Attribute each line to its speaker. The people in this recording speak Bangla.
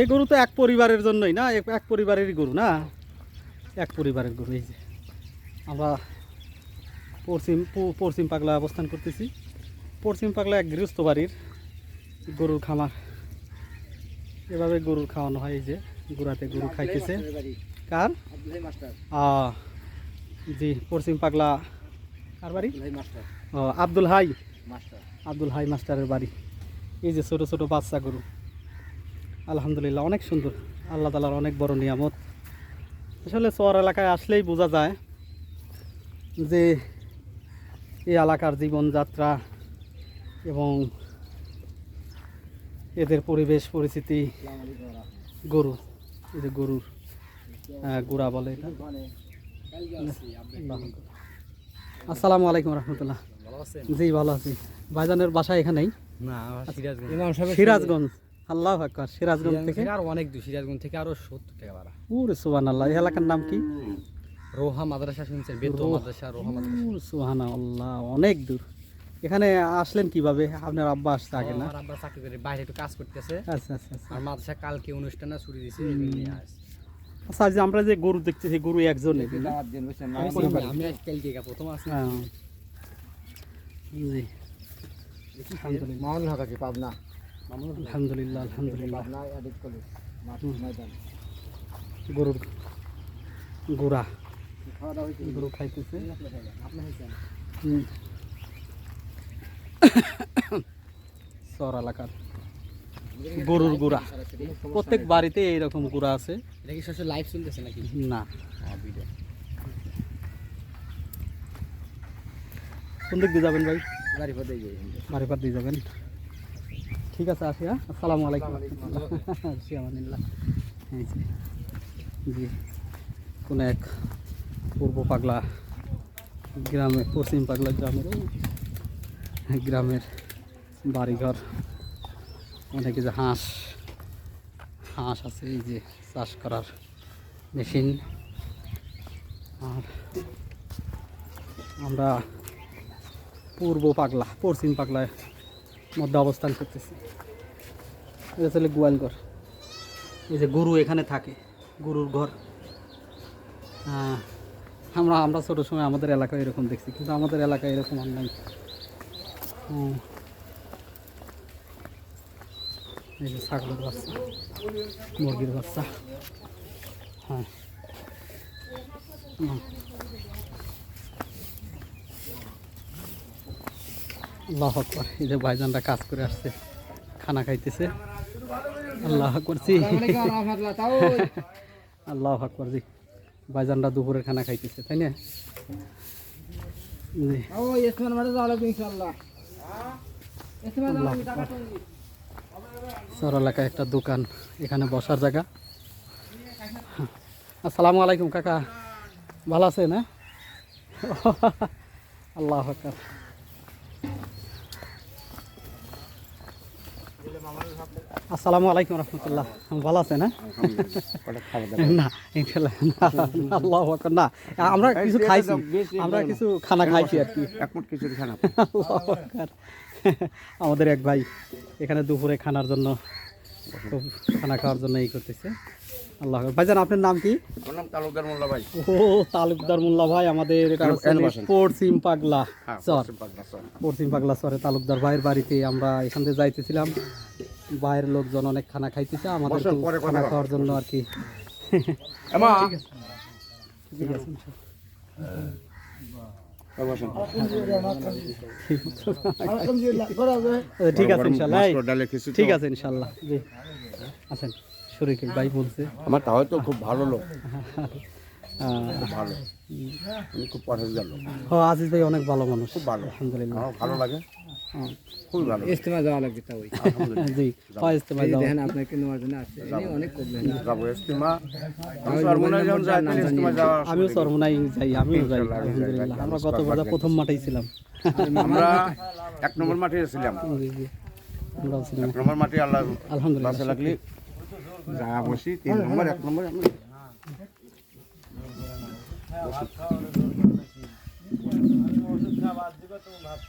Speaker 1: এই গরু তো এক পরিবারের জন্যই না এক পরিবারেরই গরু না? এক পরিবারের গরু এই যে। আমরা পশ্চিম পশ্চিম পাগলা অবস্থান করতেছি। পশ্চিম পাগলা এক গৃহস্থ বাড়ির গরুর খামার। এভাবে গরুর খাওয়ানো হয় এই যে গুড়াতে গরু খাইতেছে। কার? জি পশ্চিম পাগলা কার বাড়ি? ও, আব্দুল হাই। আব্দুল হাই মাস্টারের বাড়ি। এই যে ছোটো ছোটো বাচ্চা গরু। আলহামদুলিল্লাহ অনেক সুন্দর। আল্লাহ তালার অনেক বড় নিয়ামত। আসলে শহর এলাকায় আসলেই বোঝা যায় যে এই এলাকার জীবনযাত্রা এবং এদের পরিবেশ পরিস্থিতি গরু এই যে গরুর গুড়া বলে এটা। আসসালামু আলাইকুম রহমতুল্লাহ। জি ভালো আছি। ভাইজানের বাসা এখানেই?
Speaker 2: সাহেব
Speaker 1: সিরাজগঞ্জ। আল্লাহ আকবার সিরাজগঞ্জ থেকে?
Speaker 3: আর অনেক দূর সিরাজগঞ্জ থেকে আরও সত্তর টাকা ভাড়া।
Speaker 1: উরে সুবান আল্লাহ এই এলাকার নাম কি?
Speaker 3: রোহা মাদ্রাসা শুনছেন? বেতো মাদ্রাসা রোহা মাদ্রাসা।
Speaker 1: সুহানা আল্লাহ অনেক দূর। এখানে আসলেন কীভাবে? আপনার আব্বা আসতে আগে না?
Speaker 3: আমার আব্বা চাকরি করে বাইরে একটু কাজ করতেছে।
Speaker 1: আচ্ছা আচ্ছা আচ্ছা।
Speaker 3: আর মাদ্রাসা কালকে অনুষ্ঠান না ছুটি দিছে
Speaker 1: আচ্ছা যে আমরা যে গরু দেখতেছি গরু একজনের না?
Speaker 3: আমি আজ কালকে গা প্রথম আসি
Speaker 1: হ্যাঁ। জি। আলহামদুলিল্লাহ
Speaker 2: পাবনা।
Speaker 1: আলহামদুলিল্লাহ গরুর গুড়া। গরু খাইতেছে। শহর এলাকার গরুর গুড়া। প্রত্যেক বাড়িতে এইরকম গুড়া আছে।
Speaker 3: এটা কি সরাসরি লাইভ চলতেছে নাকি?
Speaker 1: না।
Speaker 3: ভিডিও
Speaker 1: কোন দিক দিয়ে যাবেন ভাই?
Speaker 2: গাড়ি পথে যাই।
Speaker 1: বাড়ি পার দিয়ে যাবেন? ঠিক আছে আসি হ্যাঁ? আসসালামু আলাইকুম। জি কোন এক পূর্ব পাগলা গ্রামে পশ্চিম পাগলা গ্রামের গ্রামের বাড়িঘর। অনেকে যে হাঁস হাঁস আছে এই যে চাষ করার মেশিন। আর আমরা পূর্ব পাগলা পশ্চিম পাগলায় মধ্যে অবস্থান করতেছি। এটা হচ্ছে গোয়ালঘর এই যে গরু এখানে থাকে, গরুর ঘর। আমরা আমরা ছোটো সময় আমাদের এলাকায় এরকম দেখছি, কিন্তু আমাদের এলাকায় এরকম আর নাই। এই যে ছাগলের বাচ্চা, মুরগির বাচ্চা। হ্যাঁ। আল্লাহ আকবর, এই যে ভাইজানরা কাজ করে আসছে, খানা খাইতেছে। আল্লাহ
Speaker 2: তাও
Speaker 1: আল্লাহ আকবর, জি। ভাইজানরা দুপুরের খানা খাইতেছে, তাই না? শহর এলাকায় একটা দোকান, এখানে বসার জায়গা। আসসালামু আলাইকুম, কাকা। ভালো আছে না আল্লাহ আকবর। আসসালামু আলাইকুম রহমতুল্লাহ। ভালো আছে না না ইনশাল্লাহ না, আল্লাহ না আমরা কিছু খাইছি আমরা কিছু খানা খাইছি আর কি। আমাদের এক ভাই এখানে দুপুরে খানার জন্য খানা খাওয়ার জন্য এই করতেছে। আল্লাহ আকবার। ভাইজান আপনার নাম কি?
Speaker 2: আমার নাম তালুকদার মোল্লা ভাই।
Speaker 1: ও তালুকদার মোল্লা ভাই আমাদের হচ্ছে পশ্চিম পাগলা
Speaker 2: হ্যাঁ
Speaker 1: চর।
Speaker 2: পশ্চিম চর।
Speaker 1: পশ্চিম পাগলা চরে তালুকদার ভাইয়ের বাড়িতে আমরা এখান থেকে যাইতেছিলাম। বাইরের লোকজন অনেক খানা খাইতেছে আমাদের খানা খাওয়ার জন্য আর কি। ঠিক আছে।
Speaker 2: বসেন।
Speaker 1: ঠিক আছে ইনশাল্লাহ। ঠিক আছে ইনশাল্লাহ। জি। আছেন শরীফুল ভাই বলছে।
Speaker 2: আমার তাও তো খুব ভালো লোক। ভালো। আমি খুব পছন্দ লোক।
Speaker 1: ও আজিজ ভাই অনেক ভালো মানুষ।
Speaker 2: খুব ভালো।
Speaker 1: আলহামদুলিল্লাহ।
Speaker 2: আমার ভালো লাগে।
Speaker 1: হ্যাঁ,
Speaker 2: খুবই ভালো
Speaker 4: ইস্তেমা যাওয়া লাগবে তা ওই।
Speaker 1: জি হয় ইস্তেমায় যাওয়া।
Speaker 4: দেখেন আপনাকে নেওয়ার জন্য আসছে। অনেক করবেন
Speaker 2: যাব ইস্তিমা আমি সর্বনাশ যখন যাই তাহলে ইস্তিমা যাওয়া
Speaker 1: আমিও যাই আমিও যাই। আলহামদুলিল্লাহ। আমরা গত বছর প্রথম মাঠেই ছিলাম।
Speaker 2: আমরা এক নম্বর মাঠে ছিলাম
Speaker 1: জি জি আমরাও ছিলাম।
Speaker 2: এক নম্বর মাঠে আল্লাহ
Speaker 1: আলহামদুলিল্লাহ।
Speaker 2: লাগলি। যা বসি তিন নম্বর এক নম্বর আমরা ওষুধ